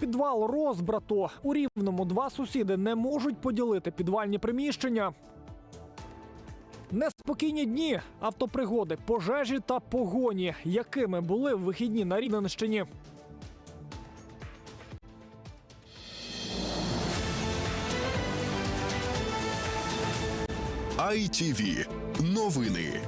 Підвал розбрату. У рівному два сусіди не можуть поділити підвальні приміщення. Неспокійні дні, автопригоди, пожежі та погоні, якими були в вихідні на Рівненщині. ITV. Новини.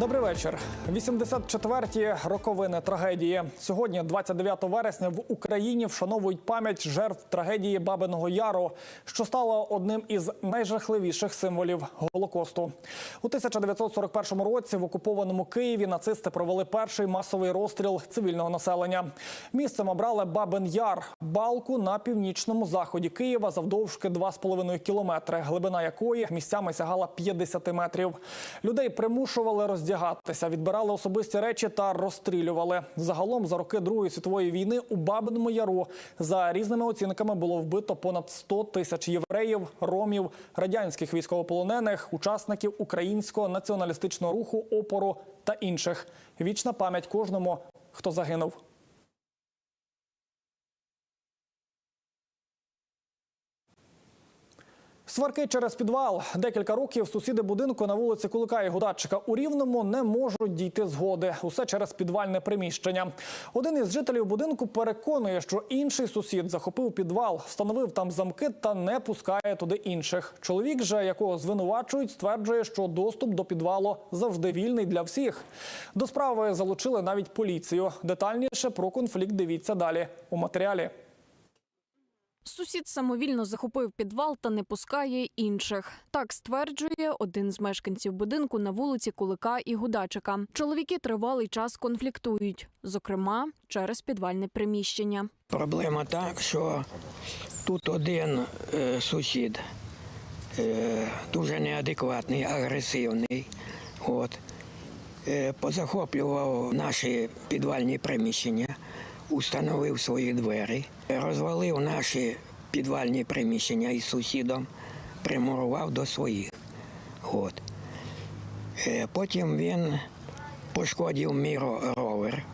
Добрий вечір. 84-ті роковини трагедії. Сьогодні, 29 вересня, в Україні вшановують пам'ять жертв трагедії Бабиного Яру, що стало одним із найжахливіших символів Голокосту. У 1941 році в окупованому Києві нацисти провели перший масовий розстріл цивільного населення. Місцем обрали Бабин Яр, балку на північному заході Києва завдовжки 2,5 кілометри, глибина якої місцями сягала 50 метрів. Людей примушували роздягатися, відбирали особисті речі та розстрілювали. Загалом за роки Другої світової війни у Бабиному Яру за різними оцінками було вбито понад 100 тисяч євреїв, ромів, радянських військовополонених, учасників українського націоналістичного руху опору та інших. Вічна пам'ять кожному, хто загинув. Сварки через підвал. Декілька років сусіди будинку на вулиці Кулика і Гудачика у Рівному не можуть дійти згоди. Усе через підвальне приміщення. Один із жителів будинку переконує, що інший сусід захопив підвал, встановив там замки та не пускає туди інших. Чоловік же, якого звинувачують, стверджує, що доступ до підвалу завжди вільний для всіх. До справи залучили навіть поліцію. Детальніше про конфлікт дивіться далі у матеріалі. Сусід самовільно захопив підвал та не пускає інших. Так стверджує один з мешканців будинку на вулиці Кулика і Гудачика. Чоловіки тривалий час конфліктують, зокрема через підвальне приміщення. Проблема так, що тут один е, сусід е, дуже неадекватний, агресивний. От. Е, позахоплював наші підвальні приміщення, установив свої двері, розвалив наші підвальні приміщення із сусідом, примурував до своїх. От. Е, потім він пошкодив мій ровер,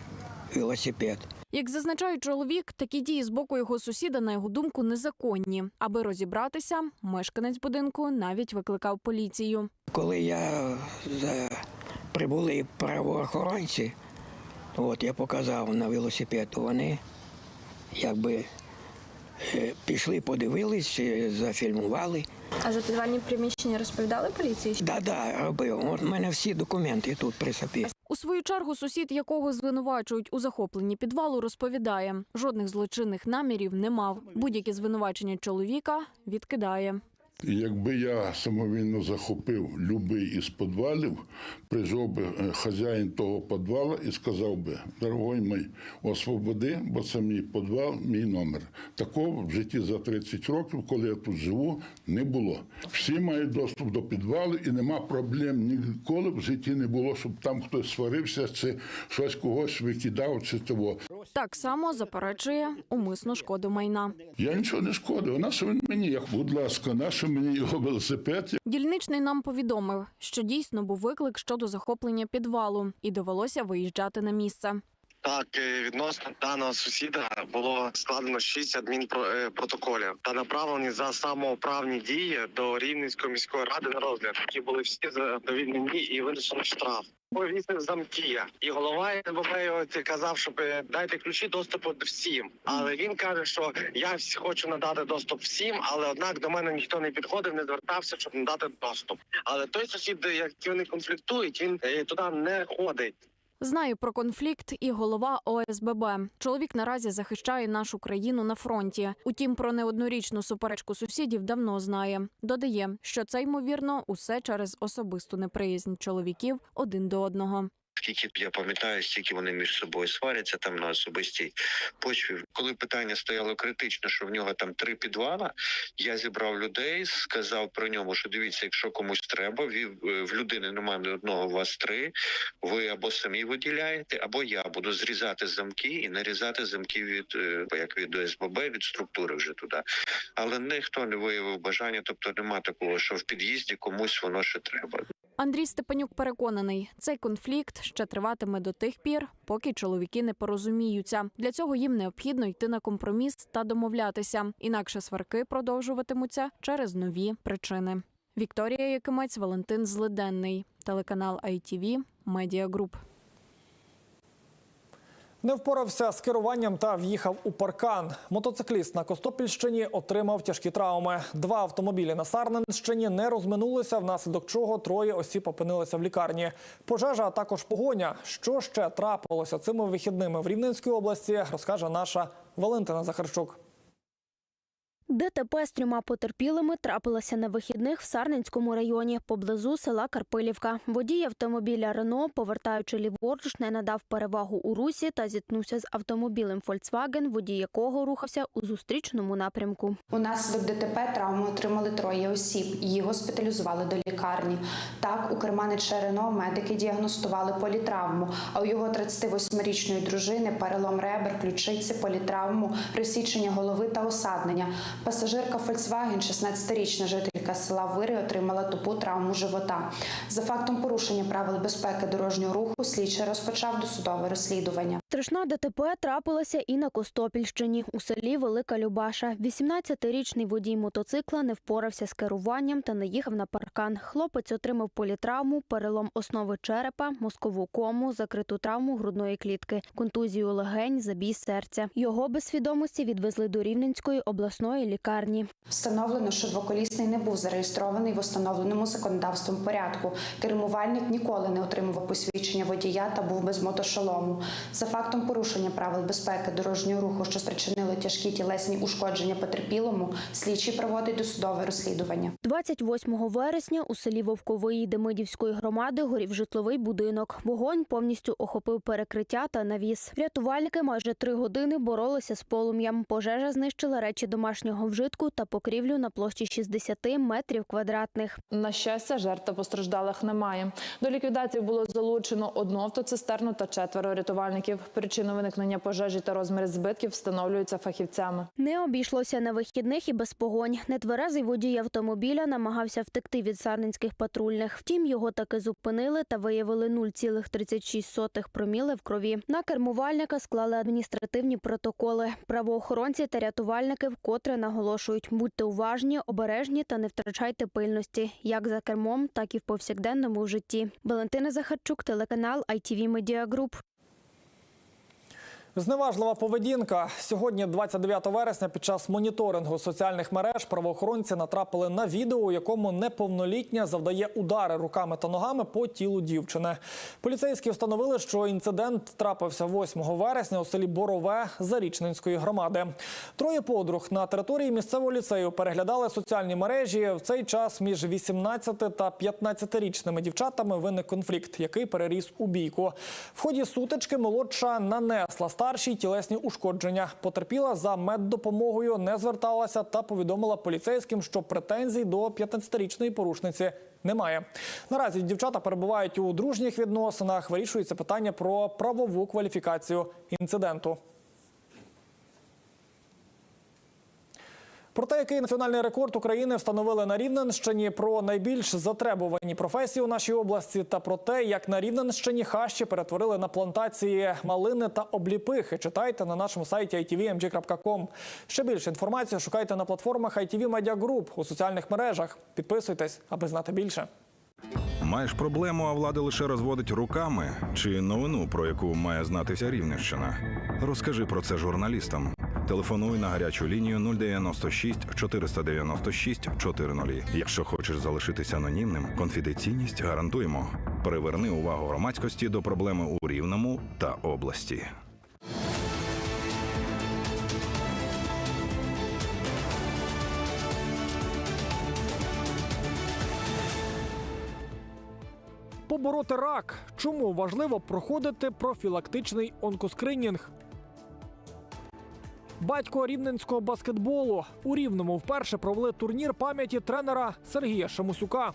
велосипед. Як зазначає чоловік, такі дії з боку його сусіда, на його думку, незаконні. Аби розібратися, мешканець будинку навіть викликав поліцію. Коли я за... прибули правоохоронці, от я показав на велосипед, вони якби е, пішли, подивились, е, зафільмували. А за підвальні приміщення розповідали поліції? Да-да, робив. От у мене всі документи тут при собі. У свою чергу сусід, якого звинувачують у захопленні підвалу, розповідає, жодних злочинних намірів не мав. Будь-які звинувачення чоловіка відкидає. Якби я самовільно захопив будь-який із підвалів, прийшов би е, хазяїн того підвалу і сказав би, дорогой мій, освободи, бо це мій підвал, мій номер. Такого в житті за 30 років, коли я тут живу, не було. Всі мають доступ до підвалу і нема проблем ніколи в житті не було, щоб там хтось сварився, чи щось когось викидав, чи того. Так само заперечує умисну шкоду майна. Я нічого не шкодив. На що він мені? Як, будь ласка, на що мені його велосипед? Дільничний нам повідомив, що дійсно був виклик щодо захоплення підвалу, і довелося виїжджати на місце. Так, е, відносно даного сусіда було складено шість адмінпротоколів та направлені за самоуправні дії до Рівненської міської ради на розгляд, які були всі задовільнені і винесено штраф. Повісив замки. І голова НБП казав, щоб е, дайте ключі доступу всім. Але він каже, що я хочу надати доступ всім, але однак до мене ніхто не підходив, не звертався, щоб надати доступ. Але той сусід, як вони конфліктують, він е, туди не ходить. Знає про конфлікт і голова ОСББ. Чоловік наразі захищає нашу країну на фронті. Утім, про неоднорічну суперечку сусідів давно знає. Додає, що це ймовірно усе через особисту неприязнь чоловіків один до одного. Скільки я пам'ятаю, стільки вони між собою сваряться там на особистій почві. Коли питання стояло критично, що в нього там три підвала, я зібрав людей, сказав про ньому, що дивіться, якщо комусь треба, е, в людини немає ні одного, у вас три. Ви або самі виділяєте, або я буду зрізати замки і нарізати замки від е, як від ОСББ, від структури вже туди. Але ніхто не виявив бажання, тобто нема такого, що в під'їзді комусь воно ще треба. Андрій Степанюк переконаний, цей конфлікт ще триватиме до тих пір, поки чоловіки не порозуміються. Для цього їм необхідно йти на компроміс та домовлятися. Інакше сварки продовжуватимуться через нові причини. Вікторія Якимець, Валентин Злиденний, телеканал ITV, Медіагруп. Не впорався з керуванням та в'їхав у паркан. Мотоцикліст на Костопільщині отримав тяжкі травми. Два автомобілі на Сарненщині не розминулися, внаслідок чого троє осіб опинилися в лікарні. Пожежа, а також погоня. Що ще трапилося цими вихідними в Рівненській області, розкаже наша Валентина Захарчук. ДТП з трьома потерпілими трапилося на вихідних в Сарненському районі поблизу села Карпилівка. Водій автомобіля Рено, повертаючи ліворуч, не надав перевагу у русі та зіткнувся з автомобілем Volkswagen, водій якого рухався у зустрічному напрямку. У нас Унаслідок ДТП травму отримали троє осіб. Її госпіталізували до лікарні. Так, у керманича Рено медики діагностували політравму, а у його 38-річної дружини перелом ребер, ключиці, політравму, розсічення голови та осаднення. Пасажирка Volkswagen, 16-річна жителька села Вири, отримала тупу травму живота. За фактом порушення правил безпеки дорожнього руху слідчий розпочав досудове розслідування. Страшна ДТП трапилася і на Костопільщині у селі Велика Любаша. 18-річний водій мотоцикла не впорався з керуванням та не їхав на паркан. Хлопець отримав політравму, перелом основи черепа, мозкову кому, закриту травму грудної клітки, контузію легень, забій серця. Його без свідомості відвезли до Рівненської обласної лікарні. Встановлено, що двоколісний не був зареєстрований в установленому законодавством порядку. Кермувальник ніколи не отримував посвідчення водія та був без мотошолому. За фактом порушення правил безпеки дорожнього руху, що спричинило тяжкі тілесні ушкодження потерпілому, слідчий проводить досудове розслідування. 28 вересня у селі Вовковиї Демидівської громади горів житловий будинок. Вогонь повністю охопив перекриття та навіс. Рятувальники майже три години боролися з полум'ям. Пожежа знищила речі домашнього вжитку та покрівлю на площі 60 метрів квадратних. На щастя, жертв та постраждалих немає. До ліквідації було залучено одну автоцистерну та четверо рятувальників. Причину виникнення пожежі та розміри збитків встановлюються фахівцями. Не обійшлося на вихідних і без погонь. Нетверезий водій автомобіля намагався втекти від сарненських патрульних. Втім, його таки зупинили та виявили 0,36 проміли в крові. На кермувальника склали адміністративні протоколи. Правоохоронці та рятувальники вкотре наголошують: будьте уважні, обережні та не втрачайте пильності, як за кермом, так і в повсякденному житті. Валентина Захарчук, телеканал ITV Media Group. Зневажлива поведінка. Сьогодні, 29 вересня, під час моніторингу соціальних мереж правоохоронці натрапили на відео, у якому неповнолітня завдає удари руками та ногами по тілу дівчини. Поліцейські встановили, що інцидент трапився 8 вересня у селі Борове Зарічненської громади. Троє подруг на території місцевого ліцею переглядали соціальні мережі. В цей час між 18 та 15-річними дівчатами виник конфлікт, який переріс у бійку. В ході сутички молодша нанесла старшій тілесні ушкодження. Потерпіла за меддопомогою, не зверталася та повідомила поліцейським, що претензій до 15-річної порушниці немає. Наразі дівчата перебувають у дружніх відносинах. Вирішується питання про правову кваліфікацію інциденту. Про те, який національний рекорд України встановили на Рівненщині, про найбільш затребувані професії у нашій області та про те, як на Рівненщині хащі перетворили на плантації малини та обліпихи. Читайте на нашому сайті itvmg.com. Ще більше інформації шукайте на платформах ITV Media Group у соціальних мережах. Підписуйтесь, аби знати більше. Маєш проблему, а влада лише розводить руками чи новину, про яку має знати вся Рівненщина? Розкажи про це журналістам. Телефонуй на гарячу лінію 096 496 400. Якщо хочеш залишитися анонімним, конфіденційність гарантуємо. Приверни увагу громадськості до проблеми у Рівному та області. Побороти рак. Чому важливо проходити профілактичний онкоскринінг? Батько рівненського баскетболу у Рівному вперше провели турнір пам'яті тренера Сергія Шамусюка.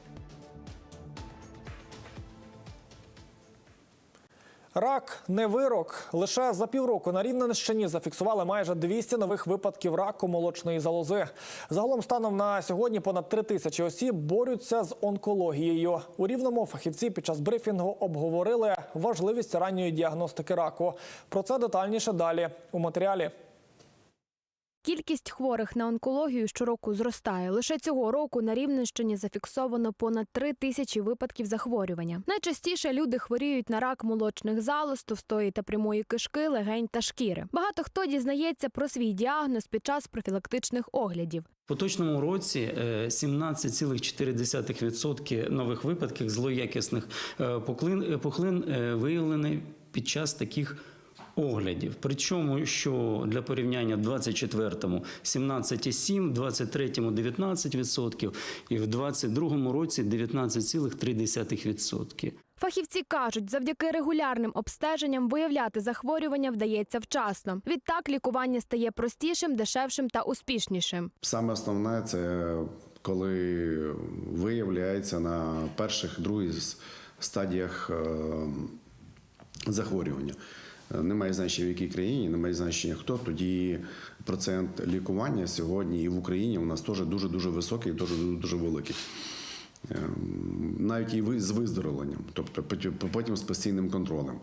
Рак не вирок. Лише за півроку на Рівненщині зафіксували майже 200 нових випадків раку молочної залози. Загалом станом на сьогодні понад 3 тисячі осіб борються з онкологією. У рівному фахівці під час брифінгу обговорили важливість ранньої діагностики раку. Про це детальніше далі у матеріалі. Кількість хворих на онкологію щороку зростає. Лише цього року на Рівненщині зафіксовано понад три тисячі випадків захворювання. Найчастіше люди хворіють на рак молочних залоз, товстої та прямої кишки, легень та шкіри. Багато хто дізнається про свій діагноз під час профілактичних оглядів. Поточному році е, 17,4% нових випадків злоякісних е, пухлин, пухлин е, виявлені під час таких оглядів. Причому, що для порівняння в 24-му 17,7, в 23-му 19% і в 22-му році 19,3%. Фахівці кажуть, завдяки регулярним обстеженням виявляти захворювання вдається вчасно. Відтак лікування стає простішим, дешевшим та успішнішим. Саме основне це коли виявляється на перших других стадіях е, захворювання. Немає значення в якій країні, немає значення хто. Тоді процент лікування сьогодні і в Україні у нас теж дуже дуже високий, дуже дуже великий. Ем, Навіть і з виздоровленням, тобто потім з постійним контролем.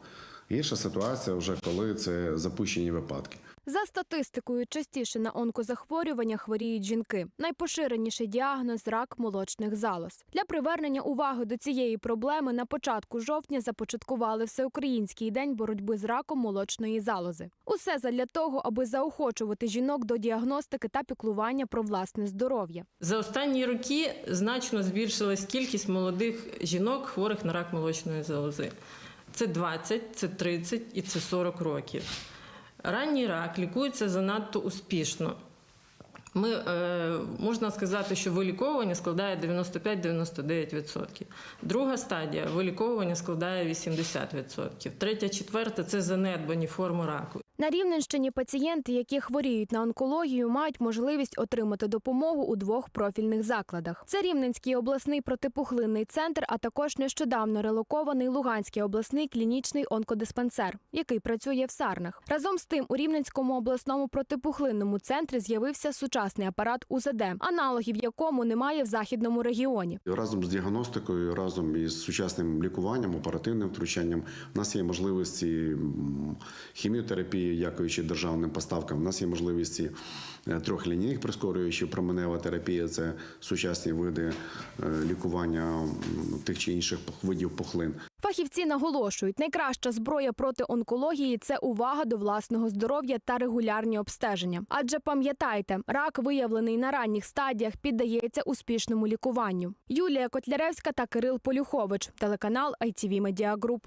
Гірша ситуація вже коли це запущені випадки. За статистикою, частіше на онкозахворювання хворіють жінки. Найпоширеніший діагноз рак молочних залоз. Для привернення уваги до цієї проблеми на початку жовтня започаткували всеукраїнський день боротьби з раком молочної залози. Усе задля того, аби заохочувати жінок до діагностики та піклування про власне здоров'я. За останні роки значно збільшилась кількість молодих жінок, хворих на рак молочної залози. Це 20, це 30 і це 40 років. Ранній рак лікується занадто успішно. Ми, е, можна сказати, що виліковування складає 95-99%. Друга стадія виліковування складає 80%. Третя, четверта це занедбані форми раку. На Рівненщині пацієнти, які хворіють на онкологію, мають можливість отримати допомогу у двох профільних закладах. Це Рівненський обласний протипухлинний центр, а також нещодавно релокований Луганський обласний клінічний онкодиспансер, який працює в Сарнах. Разом з тим, у Рівненському обласному протипухлинному центрі з'явився сучасний апарат УЗД, аналогів якому немає в західному регіоні. Разом з діагностикою, разом із сучасним лікуванням, оперативним втручанням, у нас є можливості м, хіміотерапії, дякуючи державним поставкам. У нас є можливості е, трьохлінійних прискорюючів, променева терапія це сучасні види е, лікування тих чи інших видів пухлин. Фахівці наголошують, найкраща зброя проти онкології це увага до власного здоров'я та регулярні обстеження. Адже пам'ятайте, рак, виявлений на ранніх стадіях, піддається успішному лікуванню. Юлія Котляревська та Кирил Полюхович, телеканал ITV Media Group.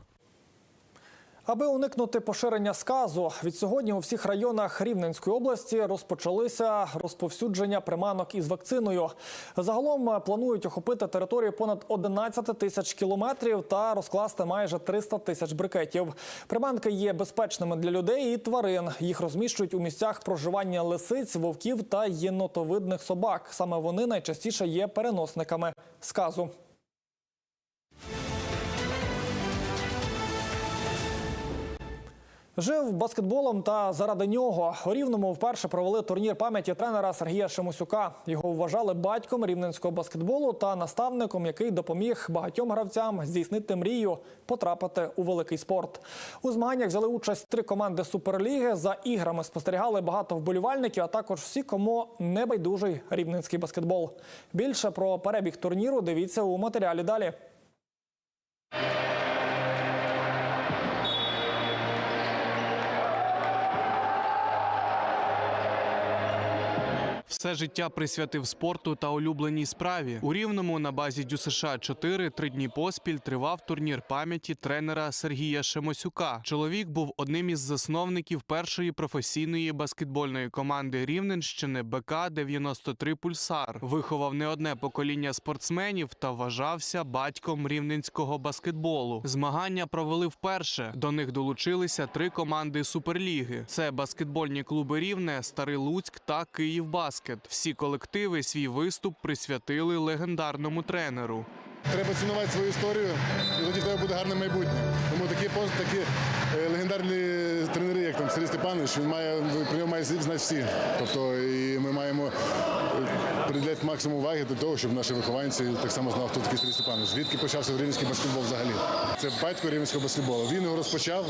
Аби уникнути поширення сказу, від сьогодні у всіх районах Рівненської області розпочалися розповсюдження приманок із вакциною. Загалом планують охопити територію понад 11 тисяч кілометрів та розкласти майже 300 тисяч брикетів. Приманки є безпечними для людей і тварин. Їх розміщують у місцях проживання лисиць, вовків та єнотовидних собак. Саме вони найчастіше є переносниками сказу. Жив баскетболом та заради нього у Рівному вперше провели турнір пам'яті тренера Сергія Шемусюка. Його вважали батьком рівненського баскетболу та наставником, який допоміг багатьом гравцям здійснити мрію потрапити у великий спорт. У змаганнях взяли участь три команди суперліги. За іграми спостерігали багато вболівальників, а також всі, кому не байдужий рівненський баскетбол. Більше про перебіг турніру дивіться у матеріалі далі. Все життя присвятив спорту та улюбленій справі. У рівному на базі ДЮСШ 4 три дні поспіль тривав турнір пам'яті тренера Сергія Шемосюка. Чоловік був одним із засновників першої професійної баскетбольної команди Рівненщини БК 93 Пульсар. Виховав не одне покоління спортсменів та вважався батьком рівненського баскетболу. Змагання провели вперше. До них долучилися три команди суперліги: це баскетбольні клуби Рівне, Старий Луцьк та Київбаскет. Всі колективи свій виступ присвятили легендарному тренеру. Треба цінувати свою історію, і тоді в тебе буде гарне майбутнє. Тому такі такі е, легендарні тренери, як там Сергій Степанович, він має про нього має знати всі. Тобто, і ми маємо приділяти максимум уваги до того, щоб наші вихованці так само знали, хто такий Сергій Степанович. Звідки почався рівненський баскетбол взагалі. Це батько рівненського баскетболу. Він його розпочав,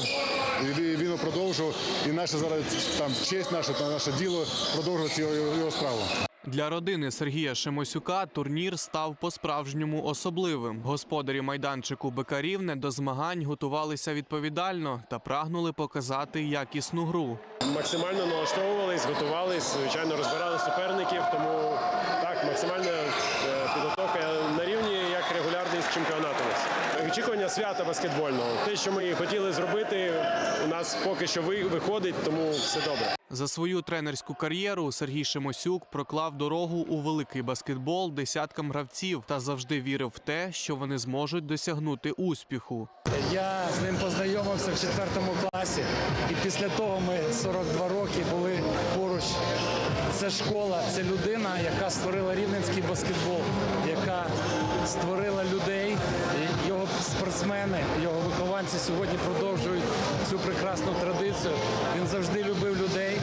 він його продовжував. І наша зараз там честь наша наше діло продовжувати його, його справу. Для родини Сергія Шемосюка турнір став по-справжньому особливим. Господарі майданчику Бекарівне до змагань готувалися відповідально та прагнули показати якісну гру. максимально налаштовувались, готувались, звичайно, розбирали суперників. Тому так, максимальна е, підготовка на рівні як регулярний чемпіонат у нас. Очікування свята баскетбольного. Те, що ми хотіли зробити, у нас поки що виходить, тому все добре. За свою тренерську кар'єру Сергій Шемосюк проклав дорогу у великий баскетбол десяткам гравців та завжди вірив в те, що вони зможуть досягнути успіху. Я з ним познайомився в четвертому класі, і після того ми 42 роки були поруч. Це школа, це людина, яка створила рівненський баскетбол, яка створила людей. Його спортсмени, його вихованці сьогодні продовжують цю прекрасну традицію. Він завжди любив людей,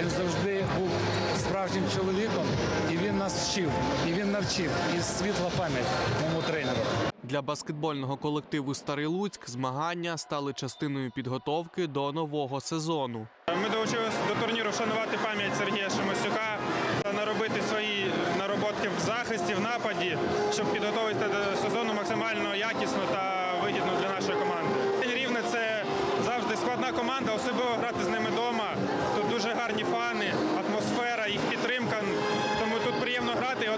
він завжди був справжнім чоловіком, і він нас вчив, і він навчив. І світла пам'ять моєму тренеру. Для баскетбольного колективу Старий Луцьк змагання стали частиною підготовки до нового сезону. До турніру вшанувати пам'ять Сергія Шимосюка та наробити свої нароботки в захисті, в нападі, щоб підготуватися до сезону максимально якісно та вигідно для нашої команди. Рівне це завжди складна команда, особливо грати з ними вдома. Тут дуже гарні фани, атмосфера, їх підтримка. Тому тут приємно грати і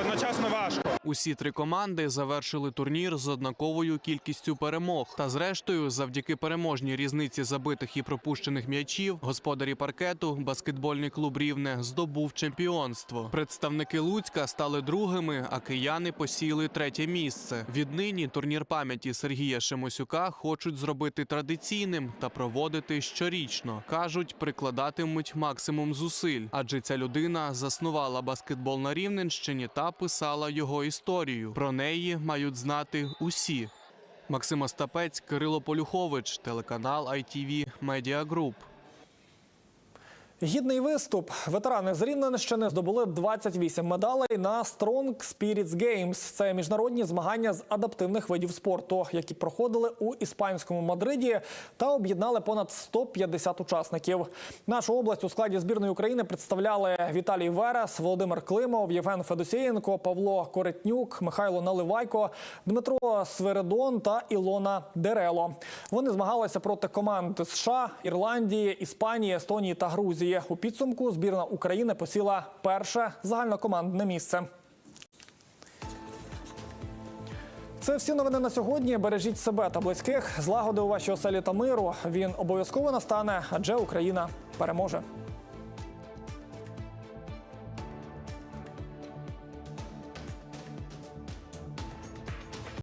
одночасно важко. Усі три команди завершили турнір з однаковою кількістю перемог. Та зрештою, завдяки переможній різниці забитих і пропущених м'ячів, господарі паркету, баскетбольний клуб Рівне здобув чемпіонство. Представники Луцька стали другими, а кияни посіли третє місце. Віднині турнір пам'яті Сергія Шемосюка хочуть зробити традиційним та проводити щорічно. кажуть, прикладатимуть максимум зусиль, адже ця людина заснувала баскетбол на Рівненщині та писала його історію. Про неї мають знати усі. Максим Остапець, Кирило Полюхович, телеканал ITV Media Group. Гідний виступ. Ветерани з Рівненщини здобули 28 медалей на Strong Spirits Games. Це міжнародні змагання з адаптивних видів спорту, які проходили у іспанському Мадриді та об'єднали понад 150 учасників. Нашу область у складі збірної України представляли Віталій Верес, Володимир Климов, Євген Федосієнко, Павло Коритнюк, Михайло Наливайко, Дмитро Свиридон та Ілона Дерело. Вони змагалися проти команд США, Ірландії, Іспанії, Естонії та Грузії. У підсумку збірна України посіла перше загальнокомандне місце. Це всі новини на сьогодні. Бережіть себе та близьких. Злагоди у вашій оселі та миру. Він обов'язково настане, адже Україна переможе.